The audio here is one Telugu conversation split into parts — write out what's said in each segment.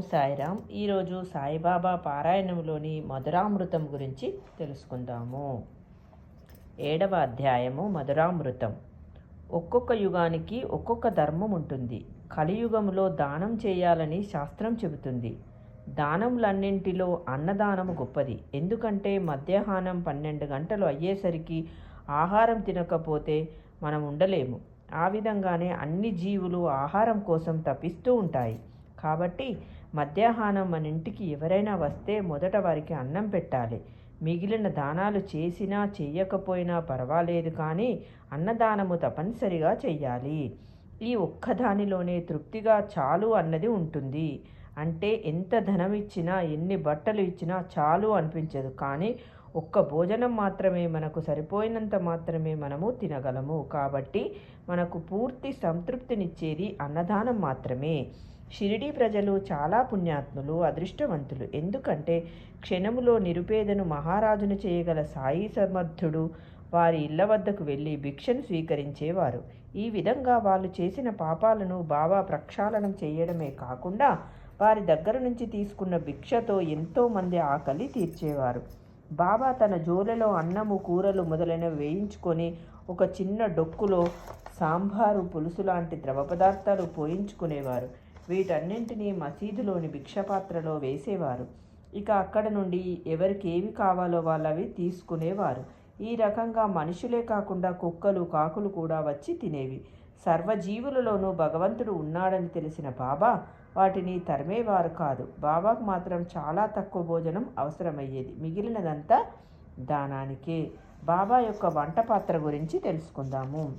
సాయిరామ్ ఈరోజు సాయిబాబా పారాయణంలోని మధురామృతం గురించి తెలుసుకుందాము. ఏడవ అధ్యాయము మధురామృతం. ఒక్కొక్క యుగానికి ఒక్కొక్క ధర్మం ఉంటుంది. కలియుగంలో దానం చేయాలని శాస్త్రం చెబుతుంది. దానములన్నింటిలో అన్నదానము గొప్పది. ఎందుకంటే మధ్యాహ్నం పన్నెండు గంటలు అయ్యేసరికి ఆహారం తినకపోతే మనం ఉండలేము. ఆ విధంగానే అన్ని జీవులు ఆహారం కోసం తపిస్తూ ఉంటాయి. కాబట్టి మధ్యాహ్నం మన ఇంటికి ఎవరైనా వస్తే మొదట వారికి అన్నం పెట్టాలి. మిగిలిన దానాలు చేసినా చేయకపోయినా పర్వాలేదు కానీ అన్నదానము తప్పనిసరిగా చెయ్యాలి. ఈ ఒక్కదానిలోనే తృప్తిగా చాలు అన్నది ఉంటుంది. అంటే ఎంత ధనం ఇచ్చినా ఎన్ని బట్టలు ఇచ్చినా చాలు అనిపించదు. కానీ ఒక్క భోజనం మాత్రమే మనకు సరిపోయినంత మాత్రమే మనము తినగలము. కాబట్టి మనకు పూర్తి సంతృప్తినిచ్చేది అన్నదానం మాత్రమే. షిరిడి ప్రజలు చాలా పుణ్యాత్ములు అదృష్టవంతులు. ఎందుకంటే క్షణములో నిరుపేదను మహారాజును చేయగల సాయి సమర్థుడు వారి ఇళ్ళ వద్దకు వెళ్ళి భిక్షను స్వీకరించేవారు. ఈ విధంగా వాళ్ళు చేసిన పాపాలను బాబా ప్రక్షాళనం చేయడమే కాకుండా వారి దగ్గర నుంచి తీసుకున్న భిక్షతో ఎంతోమంది ఆకలి తీర్చేవారు. బాబా తన జోలెలో అన్నము కూరలు మొదలైనవి వేయించుకొని ఒక చిన్న డొక్కులో సాంబారు పులుసు లాంటి ద్రవ పదార్థాలు పోయించుకునేవారు. వీటన్నింటినీ మసీదులోని భిక్షపాత్రలో వేసేవారు. ఇక అక్కడ నుండి ఎవరికి ఏవి కావాలో వాళ్ళవి తీసుకునేవారు. ఈ రకంగా మనుషులే కాకుండా కుక్కలు కాకులు కూడా వచ్చి తినేవి. సర్వజీవులలోనూ భగవంతుడు ఉన్నాడని తెలిసిన బాబా వాటిని తరిమేవారు కాదు. బాబాకు మాత్రం చాలా తక్కువ భోజనం అవసరమయ్యేది. మిగిలినదంతా దానానికే. బాబా యొక్క వంట పాత్ర గురించి తెలుసుకుందాము.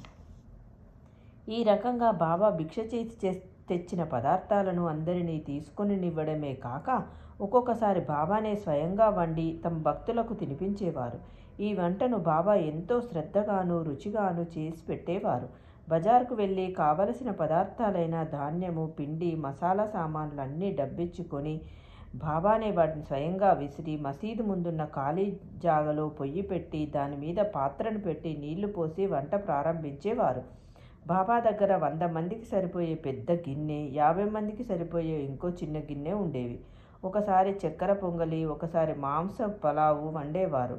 ఈ రకంగా బాబా భిక్ష చేసి చే తెచ్చిన పదార్థాలను అందరినీ తీసుకొని నివ్వడమే కాక ఒక్కొక్కసారి బాబానే స్వయంగా వండి తమ భక్తులకు తినిపించేవారు. ఈ వంటను బాబా ఎంతో శ్రద్ధగాను రుచిగాను చేసి పెట్టేవారు. బజార్కు వెళ్ళి కావలసిన పదార్థాలైన ధాన్యము పిండి మసాలా సామాన్లు అన్నీ డబ్బిచ్చుకొని బాబానే వాటిని స్వయంగా విసిరి మసీదు ముందున్న ఖాళీ జాగలో పొయ్యి పెట్టి దాని మీద పాత్రను పెట్టి నీళ్ళు పోసి వంట ప్రారంభించేవారు. బాబా దగ్గర వంద మందికి సరిపోయే పెద్ద గిన్నె యాభై మందికి సరిపోయే ఇంకో చిన్న గిన్నె ఉండేవి. ఒకసారి చక్కెర పొంగలి ఒకసారి మాంస పలావు వండేవారు.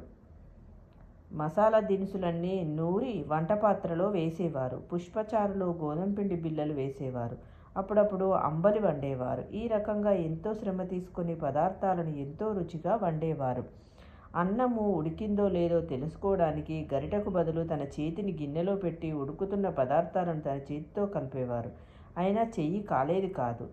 మసాలా దినుసులన్నీ నూరి వంట పాత్రలో వేసేవారు. పుష్పచారులో గోధుమపిండి బిళ్ళలు వేసేవారు. అప్పుడప్పుడు అంబలి వండేవారు. ఈ రకంగా ఎంతో శ్రమ తీసుకుని పదార్థాలను ఎంతో రుచిగా వండేవారు. అన్నము ఉడికిందో లేదో తెలుసుకోవడానికి గరిటకు బదులు తన చేతిని గిన్నెలో పెట్టి ఉడుకుతున్న పదార్థాలను తన చేతితో కలిపేవారు. అయినా చెయ్యి కాలేది కాదు.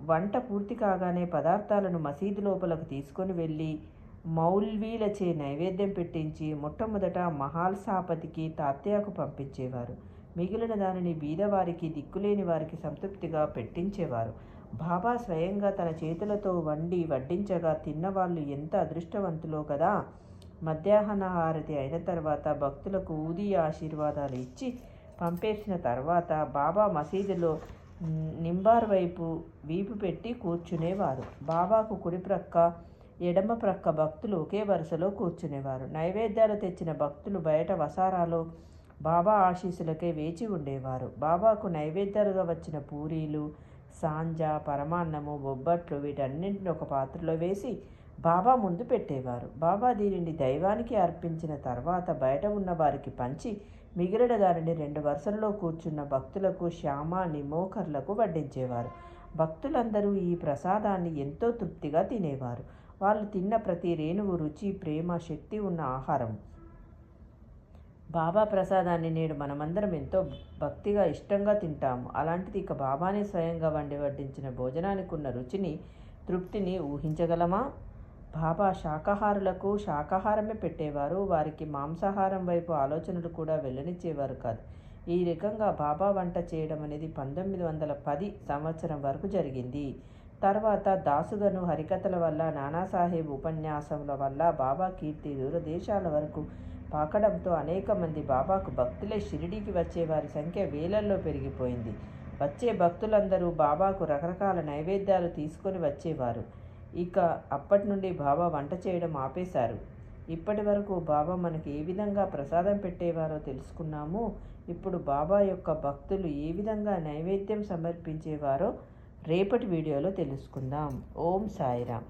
వంట పూర్తి కాగానే పదార్థాలను మసీదు లోపలకు తీసుకొని వెళ్ళి మౌల్వీలచే నైవేద్యం పెట్టించి మొట్టమొదట మహాల్సాపతికి తాత్యాకు పంపించేవారు. మిగిలిన దానిని బీదవారికి దిక్కులేని వారికి సంతృప్తిగా పెట్టించేవారు. బాబా స్వయంగా తన చేతులతో వండి వడ్డించగా తిన్నవాళ్ళు ఎంత అదృష్టవంతులో కదా! మధ్యాహ్న హారతి అయిన తర్వాత భక్తులకు ఊది ఆశీర్వాదాలు ఇచ్చి పంపేసిన తర్వాత బాబా మసీదులో నింబార్ వైపు వీపు పెట్టి కూర్చునేవారు. బాబాకు కుడిప్రక్క ప్రక్క ఎడమ ప్రక్క భక్తులు ఒకే వరుసలో కూర్చునేవారు. నైవేద్యాలు తెచ్చిన భక్తులు బయట వసారాలో బాబా ఆశీస్సులకే వేచి ఉండేవారు. బాబాకు నైవేద్యాలుగా వచ్చిన పూరీలు సాంజ పరమాన్నము బొబ్బట్లు వీటన్నింటిని ఒక పాత్రలో వేసి బాబా ముందు పెట్టేవారు. బాబా దీనిని దైవానికి అర్పించిన తర్వాత బయట ఉన్న వారికి పంచి మిగిలిన దానిని రెండు వరుసల్లో కూర్చున్న భక్తులకు శ్యామ నిమోకర్లకు వడ్డించేవారు. భక్తులందరూ ఈ ప్రసాదాన్ని ఎంతో తృప్తిగా తినేవారు. వాళ్ళు తిన్న ప్రతి రేణువు రుచి ప్రేమ శక్తి ఉన్న ఆహారం. బాబా ప్రసాదాన్ని నేడు మనమందరం ఎంతో భక్తిగా ఇష్టంగా తింటాము. అలాంటిది ఇక బాబానే స్వయంగా వండి వడ్డించిన భోజనానికి ఉన్న రుచిని తృప్తిని ఊహించగలమా? బాబా శాకాహారులకు శాకాహారమే పెట్టేవారు. వారికి మాంసాహారం వైపు ఆలోచనలు కూడా వెళ్ళనిచ్చేవారు కాదు. ఈ రకంగా బాబా వంట చేయడం అనేది పంతొమ్మిది వందల పది సంవత్సరం వరకు జరిగింది. తర్వాత దాసుదను హరికథల వల్ల నానాసాహెబ్ ఉపన్యాసముల వల్ల బాబా కీర్తి దూరదేశాల వరకు పాకడంతో అనేక మంది బాబాకు భక్తులే షిరిడీకి వచ్చే వారి సంఖ్య వేలల్లో పెరిగిపోయింది. వచ్చే భక్తులందరూ బాబాకు రకరకాల నైవేద్యాలు తీసుకొని వచ్చేవారు. ఇక అప్పటి నుండి బాబా వంట చేయడం ఆపేశారు. ఇప్పటి వరకు బాబా మనకి ఏ విధంగా ప్రసాదం పెట్టేవారో తెలుసుకున్నాము. ఇప్పుడు బాబా యొక్క భక్తులు ఏ విధంగా నైవేద్యం సమర్పించేవారో రేపటి వీడియోలో తెలుసుకుందాం. ఓం సాయిరామ్.